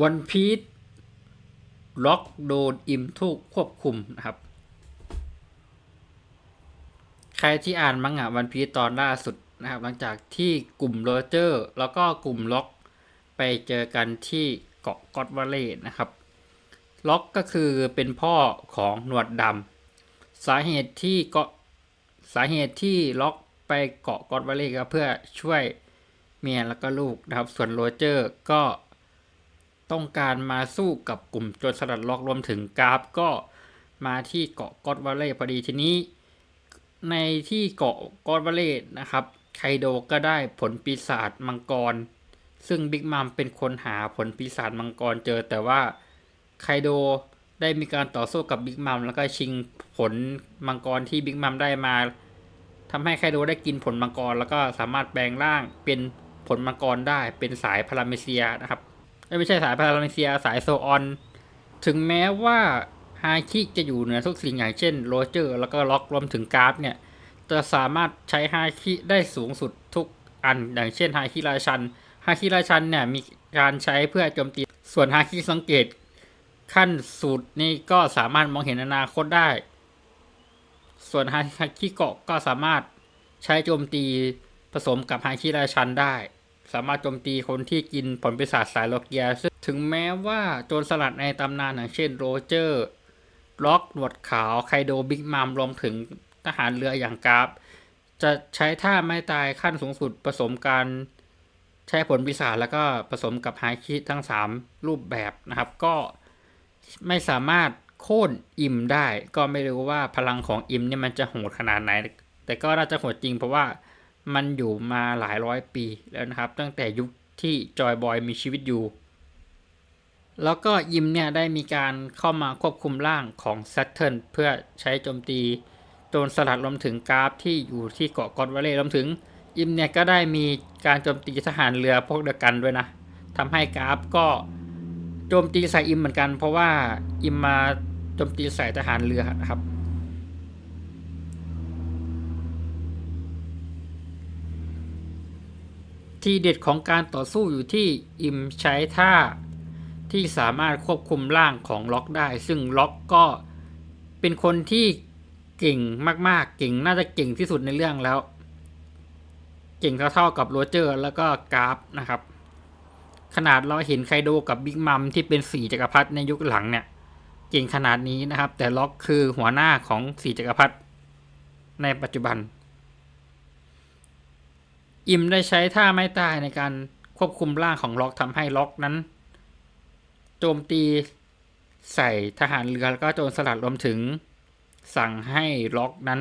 วันพีชล็อกโดนอิมทุกควบคุมนะครับ ใครที่อ่านมังงะวันพีชตอนล่าสุดนะครับ หลังจากที่กลุ่มโรเจอร์ แล้วก็กลุ่มล็อกไปเจอกันที่เกาะกอตวาเลตนะครับ ล็อกก็คือเป็นพ่อของหนวดดำสาเหตุที่เกาะสาเหตุที่ล็อกไปเกาะกอตวาเลตก็เพื่อช่วยเมียแล้วก็ลูกนะครับ ส่วนโรเจอร์ก็ ต้องการมาสู้กับกลุ่มโจรสลัดล็อกรวมถึงกราฟก็มาที่เกาะกอตวาเลตพอดีทีนี้ ในที่เกาะกอตวาเลตนะครับไคโดก็ได้ผลปีศาจมังกร ซึ่งบิ๊กมัมเป็นคนหาผลปีศาจมังกรเจอแต่ว่าไคโดได้มีการต่อสู้กับบิ๊กมัมแล้วก็ชิงผลมังกรที่บิ๊กมัมได้มาทำให้ไคโดได้กินผลมังกร แล้วก็สามารถแปลงร่างเป็นผลมังกรได้เป็นสายพาราเมเซียนะครับ ไม่ใช่สายพาราเมเซียสายโซออน ถึงแม้ว่าฮาคิจะอยู่เหนือทุกสิ่งอย่างเช่นโรเจอร์แล้วก็ล็อกรวมถึงกราฟเนี่ย จะสามารถใช้ฮาคิได้สูงสุดทุกอัน อย่างเช่นฮาคิราชันฮาคิราชันเนี่ยมีการใช้เพื่อโจมตีส่วนฮาคิสังเกต ขั้นสูตรนี่ก็สามารถมองเห็นอนาคตได้ ส่วนฮาคิเกาะก็สามารถใช้โจมตีผสมกับฮาคิราชันได้ สามารถโจมตีคนที่กินผลปีศาจสายโลเกียซึ่งถึงแม้ว่าโจรสลัดในตำนานอย่างเช่นโรเจอร์ล็อกหนวดขาวไคโดบิ๊กมัมรวมถึงทหารเรืออย่างกราฟ จะใช้ท่าไม้ตายขั้นสูงสุดผสมการใช้ผลปีศาจแล้วก็ผสมกับไฮคิทั้ง 3 รูปแบบนะครับ ก็ไม่สามารถโค่นอิมได้ ก็ไม่รู้ว่าพลังของอิมเนี่ยมันจะโหดขนาดไหน แต่ก็น่าจะโหดจริงเพราะว่า มันอยู่มาหลายร้อยปีแล้วนะครับ ตั้งแต่ยุคที่จอยบอยมีชีวิตอยู่ แล้วก็ยิมเนี่ยได้มีการเข้ามาควบคุมร่างของ Saturn เพื่อใช้โจมตีโจรสลัดรวมถึงกราฟที่อยู่ที่เกาะกอดวาเล่รวมถึงยิมเนี่ยก็ได้มีการโจมตีทหารเรือพวกเดียวกันด้วยนะทำให้กราฟก็โจมตีใส่อิมเหมือนกัน เพราะว่าอิมมาโจมตีใส่ทหารเรือครับ ที่เด็ดของการต่อสู้อยู่ที่อิมใช้ท่าที่สามารถควบคุมร่างของล็อกได้ ซึ่งล็อกก็เป็นคนที่เก่งมากๆ เก่งน่าจะเก่งที่สุดในเรื่องแล้ว เก่งเท่าๆกับโรเจอร์แล้วก็กราฟนะครับ ขนาดเราเห็นไคโดกับบิ๊กมัมที่เป็นสี่จักรพรรดิในยุคหลังเนี่ย เก่งขนาดนี้นะครับ แต่ล็อกคือหัวหน้าของสี่จักรพรรดิในปัจจุบัน อิมได้ใช้ท่าไม้ตายในการควบคุมร่างของล็อกทำให้ล็อกนั้น โจมตีใส่ทหารเรือแล้วก็โจรสลัดรวมถึง สั่งให้ล็อกนั้น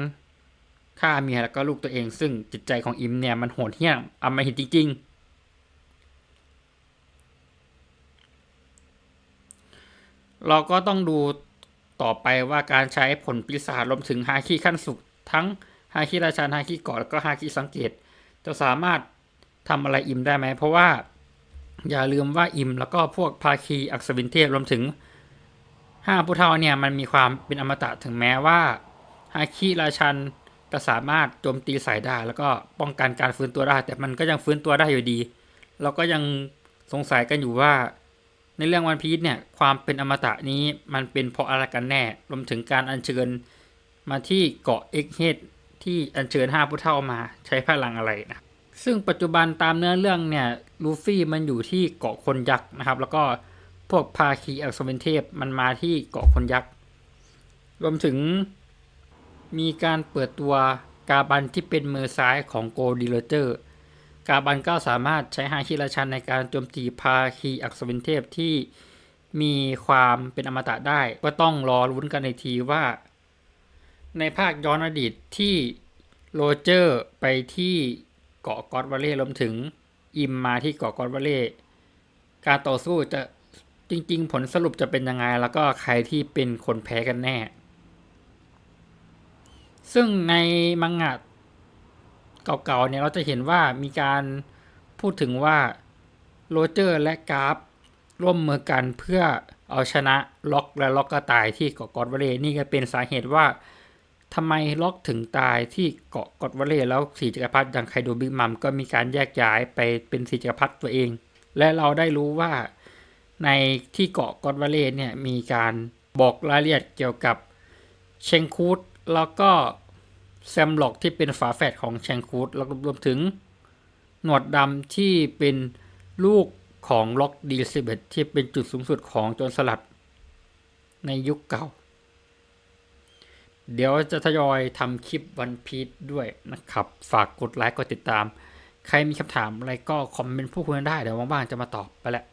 ฆ่าเมียแล้วก็ลูกตัวเอง ซึ่งจิตใจของอิมเนี่ยมันโหดเหี้ยมอำมหิตจริง ๆเราก็ต้องดูต่อไปว่าการใช้ผลปีศาจรวมถึงฮาคิขั้นสุดทั้งฮาคิราชันฮาคิเกาะแล้วก็ฮาคิสังเกต จะสามารถทำอะไรอิมได้ไหม เพราะว่าอย่าลืมว่าอิม แล้วก็พวกภาคีอักษวินเทพรวมถึงห้าผู้เท่าเนี่ยมันมีความเป็นอมตะถึงแม้ว่าฮาคิราชันจะสามารถโจมตีใส่ได้ แล้วก็ป้องกันการฟื้นตัวได้ แต่มันก็ยังฟื้นตัวได้อยู่ดี เราก็ยังสงสัยกันอยู่ว่า ในเรื่องวันพีชเนี่ยความเป็นอมตะนี้มันเป็นเพราะอะไรกันแน่ รวมถึงการอัญเชิญมาที่เกาะเอ็กเฮด ที่อัญเชิญห้าผู้เท่ามาใช้พลังอะไรนะซึ่งปัจจุบันตามเนื้อเรื่องเนี่ยลูฟี่มันอยู่ที่เกาะคนยักษ์นะครับ แล้วก็พวกภาคีอักษรเทพมันมาที่เกาะคนยักษ์รวมถึงมีการเปิดตัวกาบันที่เป็นมือซ้ายของโกดีเลเจอร์ กาบันก็สามารถใช้ฮาคิราชันในการโจมตีภาคีอักษรเทพที่มีความเป็นอมตะได้ ก็ต้องรอลุ้นกันในทีว่า ในภาคย้อนอดีตที่โรเจอร์ไปที่เกาะกอดวาเล่รวมถึงอิมมาที่เกาะกอดวาเล่การต่อสู้จะจริง ๆ ผลสรุปจะเป็นยังไง แล้วก็ใครที่เป็นคนแพ้กันแน่ ซึ่งในมังงะเก่าๆเนี่ยเราจะเห็นว่ามีการพูดถึงว่าโรเจอร์และกราฟร่วมมือกันเพื่อเอาชนะล็อกและล็อกก็ตายที่เกาะกอดวาเล่นี่ก็เป็นสาเหตุว่า ทำไมล็อกถึงตายที่เกาะกอดวาเล่แล้วสีจักรพรรดิอย่างไคโดบิ๊กมัมก็มีการแยกย้ายไปเป็นสีจักรพรรดิตัวเอง และเราได้รู้ว่าในที่เกาะกอดวาเลสเนี่ยมีการบอกรายละเอียดเกี่ยวกับเชงคูดแล้วก็แซมล็อกที่เป็นฝาแฝดของเชงคูดแล้วรวมถึงหนวดดำที่เป็นลูกของล็อกดีสิบที่เป็นจุดสูงสุดของโจรสลัดในยุคเก่า เดี๋ยวจะทยอยทำคลิปวันพีชด้วยนะครับ ฝากกดไลค์กดติดตาม ใครมีคำถามอะไรก็คอมเมนต์พูดคุยกันได้ เดี๋ยวว่างๆจะมาตอบไปแหละ